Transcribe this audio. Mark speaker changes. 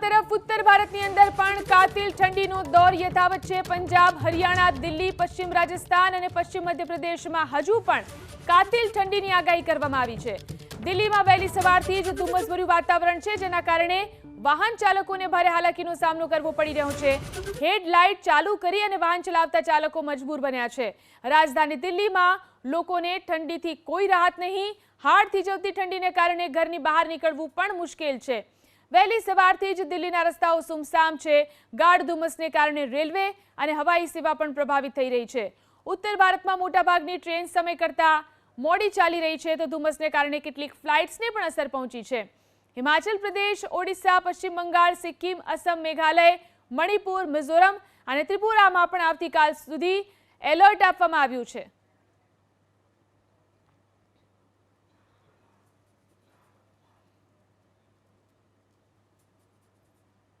Speaker 1: તરફ ઉત્તર ભારતની અંદર પણ કાતિલ ઠંડીનો દોર યથાવત છે. પંજાબ, હરિયાણા, દિલ્હી, પશ્ચિમ રાજસ્થાન અને પશ્ચિમ મધ્યપ્રદેશમાં હજુ પણ કાતિલ ઠંડીની આગાહી કરવામાં આવી છે. દિલ્હીમાં વહેલી સવારથી જ ધુમ્મસભર્યું વાતાવરણ છે, જેના કારણે વાહન ચાલકોને ભારે હાલાકીનો સામનો કરવો પડી રહ્યો છે. હેડલાઇટ ચાલુ કરી અને વાહન ચલાવતા ચાલકો મજબૂર બન્યા છે. રાજધાની દિલ્હીમાં લોકોને ઠંડીથી કોઈ રાહત નહીં. હાડથી જવતી ઠંડીને કારણે ઘરની બહાર નીકળવું પણ મુશ્કેલ છે. વહેલી સવારથી જ દિલ્હીના રસ્તાઓ સુમસામ છે. ગાઢ ધુમ્મસને કારણે રેલવે અને હવાઈ સેવા પણ પ્રભાવિત થઈ રહી છે. ઉત્તર ભારતમાં મોટાભાગની ટ્રેન સમય કરતાં મોડી ચાલી રહી છે તો ધુમ્મસને કારણે કેટલીક ફ્લાઇટ્સને પણ અસર પહોંચી છે. હિમાચલ પ્રદેશ, ઓડિશા, પશ્ચિમ બંગાળ, સિક્કિમ, અસમ, મેઘાલય, મણિપુર, મિઝોરમ અને ત્રિપુરામાં પણ આવતીકાલ સુધી એલર્ટ આપવામાં આવ્યું છે.